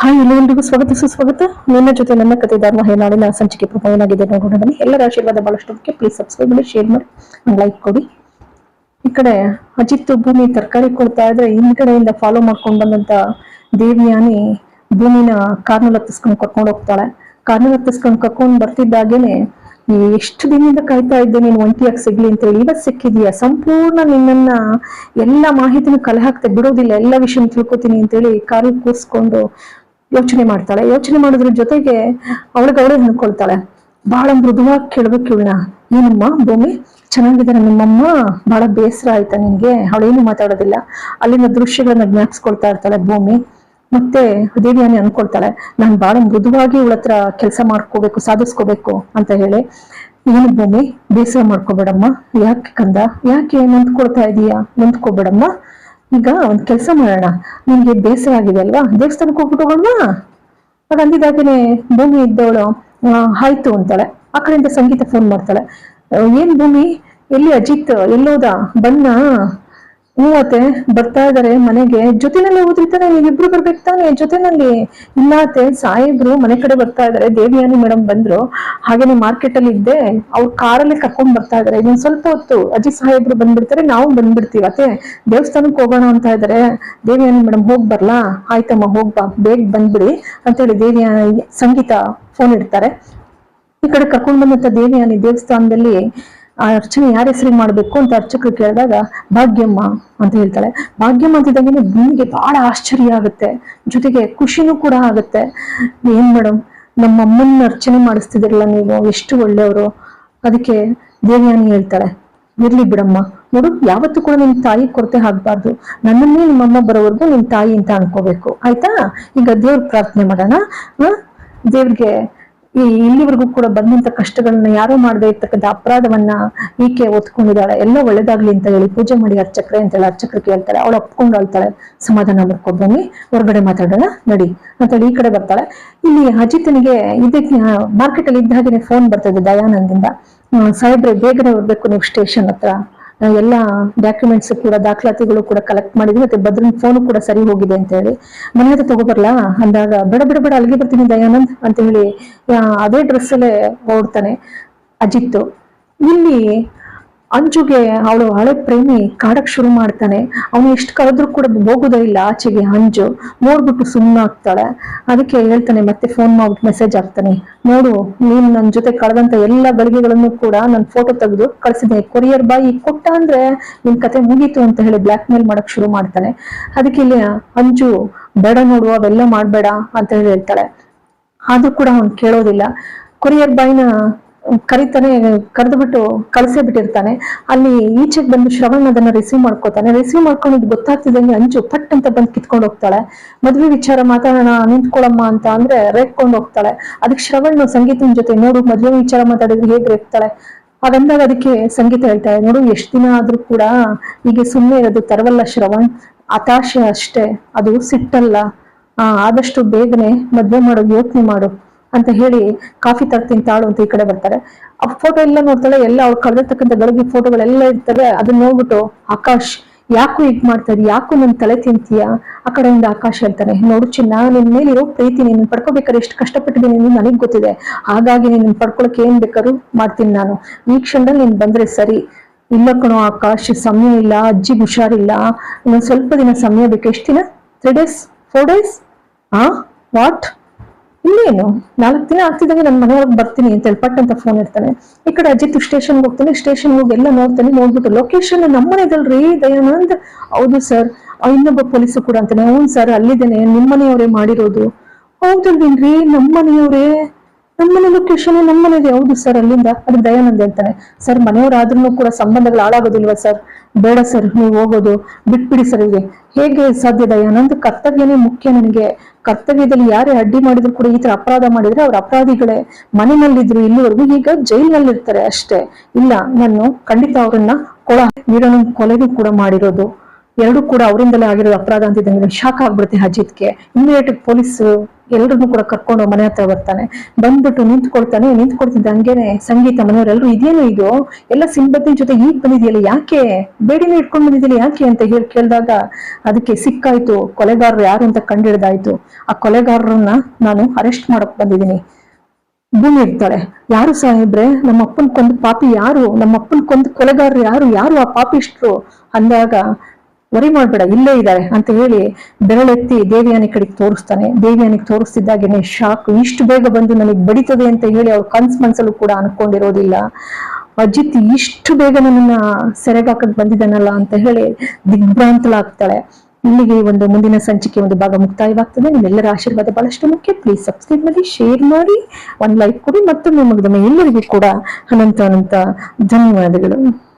Hi ಎಲ್ಲರಿಗೂ ಸ್ವಾಗತ, ಸುಸ್ವಾಗತ. ನಿನ್ನ ಜೊತೆ ನನ್ನ ಕತೆ ಧರ್ಮ ಹೇನಾಡಿನ ಸಂಚಿಕೆ ಪ್ರಭಾವನಾಗಿದೆ ನೋಡೋಣ. ಬನ್ನಿ ಎಲ್ಲರ ಆಶೀರ್ವಾದ ಬಹಳಷ್ಟು. ಮುಖ್ಯ ಪ್ಲೀಸ್ ಸಬ್ಸ್ಕ್ರೈಬ್ ಮಾಡಿ ಶೇರ್ ಮಾಡಿ. ಲೈಕ್ ಕೊಡಿ. ಈ ಕಡೆ ಅಜಿತ್ ಭೂಮಿ ತರಕಾರಿ ಕೊಡ್ತಾ ಇದ್ರೆ ಹಿಂದ್ಗಡೆಯಿಂದ ಫಾಲೋ ಮಾಡ್ಕೊಂಡು ಬಂದಂತ ದೇವಿಯಾನಿ ಭೂಮಿನ ಕಾರ್ನಲ್ಲಿ ಹತ್ತಿಸ್ಕೊಂಡು ಕರ್ಕೊಂಡು ಹೋಗ್ತಾಳೆ. ಕಾರ್ನಲ್ಲಿ ಹತ್ತಿಸ್ಕೊಂಡು ಕರ್ಕೊಂಡು ಬರ್ತಿದ್ದಾಗೇನೆ ಎಷ್ಟು ದಿನದಿಂದ ಕಾಯ್ತಾ ಇದ್ದೆ? ನೀನು ಒಂಟಿಯಾಗಿ ಸಿಗ್ಲಿ ಅಂತ ಹೇಳಿ. ಇವತ್ತು ಸಿಕ್ಕಿದೀಯ ಸಂಪೂರ್ಣ ನಿನ್ನನ್ನ ಎಲ್ಲ ಮಾಹಿತಿನ ಕಲೆ ಹಾಕ್ತೆ ಬಿಡೋದಿಲ್ಲ. ಎಲ್ಲ ವಿಷಯ ತಿಳ್ಕೊತೀನಿ ಅಂತೇಳಿ ಕಾರಲ್ಲಿ ಕೂರಿಸ್ಕೊಂಡು ಯೋಚನೆ ಮಾಡ್ತಾಳೆ. ಯೋಚನೆ ಮಾಡೋದ್ರ ಜೊತೆಗೆ ಅವಳಿಗೆ ಅವಳೇ ಅನ್ಕೊಳ್ತಾಳೆ ಬಹಳ ಮೃದುವಾಗಿ ಕೇಳ್ಬೇಕು ಇವಳನ್ನ ಏನಮ್ಮ ಭೂಮಿ? ಚೆನ್ನಾಗಿದ್ದಾರೆ ನಿಮ್ಮಮ್ಮ? ಬಹಳ ಬೇಸರ ಆಯ್ತಾ ನಿನ್ಗೆ? ಅವಳೇನು ಮಾತಾಡೋದಿಲ್ಲ. ಅಲ್ಲಿನ ದೃಶ್ಯಗಳನ್ನ ಜ್ಞಾಪಿಸ್ಕೊಳ್ತಾ ಇರ್ತಾಳೆ ಭೂಮಿ. ಮತ್ತೆ ದೇವಿಯಾನಿ ಅನ್ಕೊಳ್ತಾಳೆ ನಾನು ಬಹಳ ಮೃದುವಾಗಿ ಇವಳ ಹತ್ರ ಕೆಲಸ ಮಾಡ್ಕೋಬೇಕು, ಸಾಧಿಸ್ಕೋಬೇಕು ಅಂತ ಹೇಳಿ. ಏನು ಭೂಮಿ? ಬೇಸರ ಮಾಡ್ಕೋಬೇಡಮ್ಮ. ಯಾಕೆ ಕಂದ? ಯಾಕೆ ನೊಂದ್ಕೊಳ್ತಾ ಇದೀಯಾ? ನೊಂದ್ಕೋಬೇಡಮ್ಮ. ಈಗ ಒಂದ್ ಕೆಲಸ ಮಾಡೋಣ. ನಿಮ್ಗೆ ಬೇಸರ ಆಗಿದೆ ಅಲ್ವಾ? ದೇವಸ್ಥಾನಕ್ಕೆ ಹೋಗ್ಬಿಟ್ಟು ಹೋಗೋಣ. ಆಗ ಅಂದಿದ್ದಾಗೇನೆ ಭೂಮಿ ಇದ್ದವಳು ಆಯ್ತು ಅಂತಾಳೆ. ಆ ಕಡೆಯಿಂದ ಸಂಗೀತ ಫೋನ್ ಮಾಡ್ತಾಳೆ. ಏನ್ ಭೂಮಿ? ಎಲ್ಲಿ ಅಜಿತ್ ಎಲ್ಲೋದ ಬನ್ನ? ಹೂವತ್ತೆ ಬರ್ತಾ ಇದಾರೆ ಮನೆಗೆ. ಜೊತೆನಲ್ಲಿ ಹೋದ್ರಿತಾನೆ ನೀವಿಬ್ರು ಬರ್ಬೇಕು ತಾನೆ. ಜೊತೆನಲ್ಲಿ ಇಲ್ಲಾತೆ ಸಾಹೇಬ್ರು ಮನೆ ಕಡೆ ಬರ್ತಾ ಇದಾರೆ, ದೇವಿಯಾನಿ ಮೇಡಮ್ ಬಂದ್ರು. ಹಾಗೇನೆ ಮಾರ್ಕೆಟ್ ಅಲ್ಲಿ ಇದ್ದೆ, ಅವ್ರ ಕಾರಲ್ಲಿ ಕರ್ಕೊಂಡ್ ಬರ್ತಾ ಇದಾರೆ. ಇನ್ನೊಂದ್ ಸ್ವಲ್ಪ ಹೊತ್ತು ಅಜ್ಜಿ ಸಾಹೇಬ್ರು ಬಂದ್ಬಿಡ್ತಾರೆ, ನಾವು ಬಂದ್ಬಿಡ್ತೀವಿ. ಅತ್ತೆ ದೇವಸ್ಥಾನಕ್ಕೆ ಹೋಗೋಣ ಅಂತ ಇದಾರೆ. ದೇವಿಯಾನಿ ಮೇಡಮ್ ಹೋಗ್ ಬರ್ಲಾ? ಆಯ್ತಮ್ಮ ಹೋಗ್ಬಾ ಬೇಗ ಬಂದ್ಬಿಡಿ ಅಂತೇಳಿ ದೇವಿಯಾನಿ, ಸಂಗೀತ ಫೋನ್ ಇಡ್ತಾರೆ. ಈ ಕಡೆ ಕರ್ಕೊಂಡ್ ಬಂದಂತ ದೇವಿಯಾನಿ ದೇವಸ್ಥಾನದಲ್ಲಿ ಆ ಅರ್ಚನೆ ಯಾರ ಹೆಸರಿಗೆ ಮಾಡ್ಬೇಕು ಅಂತ ಅರ್ಚಕರು ಕೇಳಿದಾಗ ಭಾಗ್ಯಮ್ಮ ಅಂತ ಹೇಳ್ತಾಳೆ. ಭಾಗ್ಯಮ್ಮ ಅಂತಿದ್ದಾಗೇನೆ ಭೂಮಿಗೆ ಬಹಳ ಆಶ್ಚರ್ಯ ಆಗುತ್ತೆ. ಜೊತೆಗೆ ಖುಷಿನೂ ಕೂಡ ಆಗುತ್ತೆ. ಏನ್ ಮೇಡಮ್ ನಮ್ಮ ಅಮ್ಮನ್ನ ಅರ್ಚನೆ ಮಾಡಿಸ್ತಿದಿರಲ್ಲ ನೀವು, ಎಷ್ಟು ಒಳ್ಳೆಯವರು. ಅದಕ್ಕೆ ದೇವಿಯಾನಿ ಹೇಳ್ತಾಳೆ, ಇರ್ಲಿ ಬಿಡಮ್ಮ. ನೋಡು, ಯಾವತ್ತೂ ಕೂಡ ನಿನ್ ತಾಯಿ ಕೊರತೆ ಆಗ್ಬಾರ್ದು. ನನ್ನನ್ನೇ ನಿಮ್ಮಮ್ಮ ಬರೋವರೆಗೂ ನಿನ್ ತಾಯಿ ಅಂತ ಅನ್ಕೋಬೇಕು. ಆಯ್ತಾ? ಈಗ ದೇವ್ರ ಪ್ರಾರ್ಥನೆ ಮಾಡೋಣ. ದೇವ್ರಿಗೆ ಈ ಇಲ್ಲಿವರೆಗೂ ಕೂಡ ಬಂದಂತ ಕಷ್ಟಗಳನ್ನ ಯಾರೋ ಮಾಡದೇ ಇರ್ತಕ್ಕಂಥ ಅಪರಾಧವನ್ನ ಈಕೆ ಒತ್ಕೊಂಡಿದ್ದಾಳೆ. ಎಲ್ಲ ಒಳ್ಳೇದಾಗ್ಲಿ ಅಂತ ಹೇಳಿ ಪೂಜೆ ಮಾಡಿ ಅರ್ಚಕ್ರೆ ಅಂತ ಹೇಳಿ ಅರ್ಚಕ್ರು ಕೇಳ್ತಾಳೆ ಅವಳು ಒಪ್ಕೊಂಡು ಅಳ್ತಾಳೆ ಸಮಾಧಾನ ಬನ್ನಿ, ಹೊರಗಡೆ ಮಾತಾಡೋಣ, ನಡಿ ಅಂತೇಳಿ ಈ ಕಡೆ ಬರ್ತಾಳೆ. ಇಲ್ಲಿ ಅಜಿತನಿಗೆ ಇದಕ್ಕೆ ಮಾರ್ಕೆಟ್ ಅಲ್ಲಿ ಇದ್ದ ಹಾಗೆ ಫೋನ್ ಬರ್ತದೆ ದಯಾನಂದಿಂದ ಸಾಹೇಬ್ರೆ, ಬೇಗನೆ ಬರ್ಬೇಕು ನೀವು ಸ್ಟೇಷನ್ ಹತ್ರ. ಎಲ್ಲ ಡಾಕ್ಯುಮೆಂಟ್ಸ್ ಕೂಡ, ದಾಖಲಾತಿಗಳು ಕೂಡ ಕಲೆಕ್ಟ್ ಮಾಡಿದ್ವಿ, ಮತ್ತೆ ಭದ್ರನ್ ಫೋನ್ ಕೂಡ ಸರಿ ಹೋಗಿದೆ ಅಂತ ಹೇಳಿ. ಮನೆ ಹತ್ರ ತಗೋಬರ್ಲಾ ಅಂದಾಗ, ಬೇಡ ಬೇಡ ಬೇಡ, ಅಲ್ಲಿಗೆ ಬರ್ತೀನಿ ದಯಾನಂದ್ ಅಂತ ಹೇಳಿ ಅದೇ ಡ್ರೆಸ್ ಅಲ್ಲೇ ಓಡ್ತಾನೆ ಅಜಿತ್ ಇಲ್ಲಿ ಅಂಜುಗೆ ಅವಳು ಹಳೆ ಪ್ರೇಮಿ ಕಾಡಕ್ ಶುರು ಮಾಡ್ತಾನೆ. ಅವನು ಎಷ್ಟು ಕರೆದ್ರು ಕೂಡ ಹೋಗುದೇ ಇಲ್ಲ ಆಚೆಗೆ ಅಂಜು. ನೋಡ್ಬಿಟ್ಟು ಸುಮ್ಮನಾಗ್ತಾಳೆ ಅದಕ್ಕೆ ಹೇಳ್ತಾನೆ, ಮತ್ತೆ ಫೋನ್ ಮಾಡ್ಬಿಟ್ಟು ಮೆಸೇಜ್ ಹಾಕ್ತಾನೆ. ನೋಡು, ನೀನ್ ನನ್ನ ಜೊತೆ ಕಳೆದಂತ ಎಲ್ಲ ಗಳಿಗೆಗಳನ್ನು ಕೂಡ ನನ್ನ ಫೋಟೋ ತೆಗೆದು ಕಳಿಸಿದೆ. ಕೊರಿಯರ್ ಬಾಯಿ ಕೊಟ್ಟ ಅಂದ್ರೆ ನಿನ್ ಕತೆ ಮುಗೀತು ಅಂತ ಹೇಳಿ ಬ್ಲಾಕ್ ಮೇಲ್ ಮಾಡಕ್ ಶುರು ಮಾಡ್ತಾನೆ. ಅದಕ್ಕೆ ಇಲ್ಲಿ ಅಂಜು, ಬೇಡ ನೋಡು, ಅವೆಲ್ಲ ಮಾಡ್ಬೇಡ ಅಂತ ಹೇಳಿ ಹೇಳ್ತಾಳೆ. ಆದ್ರೂ ಕೂಡ ಅವ್ನು ಕೇಳೋದಿಲ್ಲ. ಕೊರಿಯರ್ ಬಾಯ್ನ ಕರಿತಾನೆ ಕರೆದು ಬಿಟ್ಟು ಕಳಿಸೇ ಬಿಟ್ಟಿರ್ತಾನೆ. ಅಲ್ಲಿ ಈಚೆಗೆ ಬಂದು ಶ್ರವಣ್ ಅದನ್ನ ರಿಸೀವ್ ಮಾಡ್ಕೋತಾನೆ. ರಿಸೀವ್ ಮಾಡ್ಕೊಂಡಿದ್ ಗೊತ್ತಾಗ್ತಿದ್ದಂಗೆ ಅಂಜು ಪಟ್ ಅಂತ ಬಂದು ಕಿತ್ಕೊಂಡು ಹೋಗ್ತಾಳೆ. ಮದ್ವೆ ವಿಚಾರ ಮಾತಾಡೋಣ ನಿಂತ್ಕೊಳಮ್ಮ ಅಂತ ಅಂದ್ರೆ ರೇಗ್ಕೊಂಡು ಹೋಗ್ತಾಳೆ. ಅದಕ್ಕೆ ಶ್ರವಣ್ ಸಂಗೀತನ ಜೊತೆ ನೋಡು, ಮದ್ವೆ ವಿಚಾರ ಮಾತಾಡಿದ್ರೆ ಹೇಗ್ ರೇಗ್ತಾಳೆ ಹಾಗಂದಾಗ ಅದಕ್ಕೆ ಸಂಗೀತ ಹೇಳ್ತಾಳೆ ನೋಡು, ಎಷ್ಟು ದಿನ ಆದ್ರೂ ಕೂಡ ಹೀಗೆ ಸುಮ್ಮನೆ ಇರೋದು ತರವಲ್ಲ ಶ್ರವಣ್. ಹತಾಶೆ ಅಷ್ಟೇ. ಅದು ಸಿಟ್ಟಲ್ಲ. ಆದಷ್ಟು ಬೇಗನೆ ಮದ್ವೆ ಮಾಡೋ ಯೋಚನೆ ಮಾಡು. ಅಂತ ಹೇಳಿ ಕಾಫಿ ತರ್ತೀನಿ ತಾಳು ಅಂತ ಈ ಕಡೆ ಬರ್ತಾರೆ. ಆ ಫೋಟೋ ಎಲ್ಲ ನೋಡ್ತಾಳೆ, ಎಲ್ಲ ಅವ್ರು ಕಳೆದಿರ್ತಕ್ಕಂಥ ಗಳಿಗೆ ಫೋಟೋಗಳೆಲ್ಲ ಇರ್ತವೆ. ಅದನ್ನ ನೋಡ್ಬಿಟ್ಟು, ಆಕಾಶ್, ಯಾಕೋ ಹೀಗ್ ಮಾಡ್ತಾ ಯಾಕೂ ಯಾಕೋ ನನ್ ತಲೆ ತಿಂತೀಯ? ಆ ಕಡೆಯಿಂದ ಆಕಾಶ್ ಹೇಳ್ತಾನೆ, ನೋಡು ಚಿನ್ನ, ನಿನ್ ಮೇಲಿರೋ ಪ್ರೀತಿ ನೀನು ಪಡ್ಕೋಬೇಕಾದ್ರೆ ಎಷ್ಟು ಕಷ್ಟಪಟ್ಟಿದ್ದೀನಿ ಅಂತ ನನಗ್ ಗೊತ್ತಿದೆ. ಹಾಗಾಗಿ ನೀನು ಪಡ್ಕೊಳಕ್ಕೆ ಏನ್ ಬೇಕಾದ್ರು ಮಾಡ್ತೀನಿ ನಾನು. ಈ ಕ್ಷಣದಲ್ಲಿ ನೀನ್ ಬಂದ್ರೆ ಸರಿ. ಇಲ್ಲ ಕಣೋ ಆಕಾಶ್, ಸಮಯ ಇಲ್ಲ ಅಜ್ಜಿ ಹುಷಾರಿಲ್ಲ. ಇನ್ನೊಂದ್ ಸ್ವಲ್ಪ ದಿನ ಸಮಯ ಬೇಕು. ಎಷ್ಟು ದಿನ? ತ್ರೀ ಡೇಸ್ ಫೋರ್ ಡೇಸ್ ಆ? ವಾಟ್ ಇನ್ನೇನು ನಾಲ್ಕು ದಿನ ಆಗ್ತಿದ್ದಂಗೆ ನನ್ನ ಮನೆಯೊಳಗೆ ಬರ್ತೀನಿ ಅಂತ ಹೇಳಿ ಫೋನ್ ಇರ್ತಾನೆ ಈ ಕಡೆ ಅಜಿತ್ ಸ್ಟೇಷನ್ ಹೋಗ್ತಾನೆ ಸ್ಟೇಷನ್ ಹೋಗಿ ಎಲ್ಲ ನೋಡ್ತಾನೆ, ನೋಡ್ಬಿಟ್ಟು ಲೊಕೇಶನ್ ನಮ್ಮ ನಮ್ಮನೆದಲ್ರಿ ದಯಾನಂದ್? ಹೌದು ಸರ್ ಇನ್ನೊಬ್ಬ ಪೊಲೀಸು ಕೂಡ ಅಂತಾನೆ, ಹ್ಞೂ ಸರ್ ಅಲ್ಲಿದ್ದೇನೆ ನಿಮ್ಮನೆಯವರೇ ಮಾಡಿರೋದು. ಹೌದಲ್ವೇನ್ರಿ ನಮ್ಮನೆಯವರೇ ನಮ್ಮನೆ ಲೊಕೇಶನ್ ನಮ್ಮನೆದೆ ಹೌದು ಸರ್ ಅಲ್ಲಿಂದ ಅದಕ್ಕೆ ದಯಾನಂದ್ ಹೇಳ್ತಾನೆ. ಸರ್ ಮನೆಯವರಾದ್ರೂ ಕೂಡ ಸಂಬಂಧಗಳು ಹಾಳಾಗೋದಿಲ್ವಾ ಸರ್ ಬೇಡ ಸರ್ ನೀವು ಹೋಗೋದು, ಬಿಟ್ಬಿಡಿ ಸರ್ ಹೀಗೆ. ಹೇಗೆ ಸಾಧ್ಯ ದಯಾನಂದ್? ಕರ್ತವ್ಯನೇ ಮುಖ್ಯ ನನಗೆ. ಕರ್ತವ್ಯದಲ್ಲಿ ಯಾರೇ ಅಡ್ಡಿ ಮಾಡಿದ್ರು ಕೂಡ ಈ ತರ ಅಪರಾಧ ಮಾಡಿದ್ರೆ ಅವ್ರ ಅಪರಾಧಿಗಳೇ. ಮನೆಯಲ್ಲಿದ್ರು ಇಲ್ಲಿವರೆಗೂ ಈಗ ಜೈಲ್ನಲ್ಲಿರ್ತಾರೆ ಅಷ್ಟೇ. ಇಲ್ಲ, ನಾನು ಖಂಡಿತ ಅವರನ್ನ ಕೊಳ ವೀರನ ಕೊಲೆಗೂ ಕೂಡ ಮಾಡಿರೋದು. ಎರಡೂ ಕೂಡ ಅವರಿಂದಲೇ ಆಗಿರೋ ಅಪರಾಧ ಅಂತಿದ್ದಂಗೆ ಶಾಕ್ ಆಗ್ಬಿಡುತ್ತೆ ಅಜಿತ್ಗೆ. ಇಮಿಡಿಯೇಟ್ ಪೊಲೀಸ್ ಎಲ್ಲರನ್ನೂ ಕೂಡ ಕರ್ಕೊಂಡು ಮನೆ ಹತ್ರ ಬರ್ತಾನೆ. ಬಂದ್ಬಿಟ್ಟು ನಿಂತ್ಕೊಳ್ತಾನೆ, ನಿಂತ್ಕೊಳ್ತಿದ್ದ ಹಂಗೇನೆ ಸಂಗೀತ ಮನೆಯವರೆಲ್ಲರೂ ಇದೇನು ಇದು? ಎಲ್ಲ ಸಿಂಬತ್ತಿ ಜೊತೆ ಈಗ ಬಂದಿದೆಯಲ್ಲ, ಯಾಕೆ? ಬೇಡಿನ ಇಟ್ಕೊಂಡು ಬಂದಿದೆಯಲ್ಲ, ಯಾಕೆ ಅಂತ ಹೇಳಿ ಕೇಳಿದಾಗ ಅದಕ್ಕೆ ಸಿಕ್ಕಾಯ್ತು. ಕೊಲೆಗಾರರು ಯಾರು ಅಂತ ಕಂಡಿಡ್ದಾಯ್ತು. ಆ ಕೊಲೆಗಾರರನ್ನ ನಾನು ಅರೆಸ್ಟ್ ಮಾಡಕ್ ಬಂದಿದ್ದೀನಿ. ಭೂಮಿ ಇರ್ತಾಳೆ. ಯಾರು ಸಾಹೇಬ್ರೆ? ನಮ್ಮ ಅಪ್ಪನ ಕೊಂದು ಪಾಪಿ ಯಾರು? ನಮ್ಮ ಅಪ್ಪನ ಕೊಂದು ಕೊಲೆಗಾರರು ಯಾರು? ಯಾರು ಆ ಪಾಪಿಷ್ಟ್ರು? ಅಂದಾಗ ವರಿ ಮಾಡ್ಬೇಡ, ಇಲ್ಲೇ ಇದ್ದಾರೆ ಅಂತ ಹೇಳಿ ಬೆರಳೆತ್ತಿ ದೇವಿಯಾನಿ ಕಡೆಗೆ ತೋರಿಸ್ತಾನೆ. ದೇವಿಯಾನಿಗೆ ತೋರಿಸ್ತಿದ್ದಾಗೇನೆ ಶಾಕ್, ಇಷ್ಟು ಬೇಗ ಬಂದು ನನಗೆ ಬಡಿತದೆ ಅಂತ ಹೇಳಿ ಅವ್ಳು ಕನ್ಸ್ ಮನ್ಸಲ್ಲೂ ಕೂಡ ಅನ್ಕೊಂಡಿರೋದಿಲ್ಲ. ಅಜಿತ್, ಇಷ್ಟು ಬೇಗ ನನ್ನನ್ನ ಸೆರೆಗಾಕಕ್ ಬಂದಿದ್ದಾನಲ್ಲ ಅಂತ ಹೇಳಿ ದಿಗ್ಭ್ರಾಂತಳಾಗ್ತಾಳೆ. ಇಲ್ಲಿಗೆ ಒಂದು ಮುಂದಿನ ಸಂಚಿಕೆ ಒಂದು ಭಾಗ ಮುಕ್ತಾಯವಾಗ್ತದೆ ನಿಮ್ಮೆಲ್ಲರ ಆಶೀರ್ವಾದ ಬಹಳಷ್ಟು ಮುಖ್ಯ. ಪ್ಲೀಸ್ ಸಬ್ಸ್ಕ್ರೈಬ್ ಮಾಡಿ ಶೇರ್ ಮಾಡಿ ಒಂದು ಲೈಕ್ ಕೊಡಿ. ಮತ್ತೊಮ್ಮೆ ಮುಗಿದೊಮ್ಮೆ ಎಲ್ಲರಿಗೂ ಕೂಡ ಅನಂತ ಅನಂತ ಧನ್ಯವಾದಗಳು.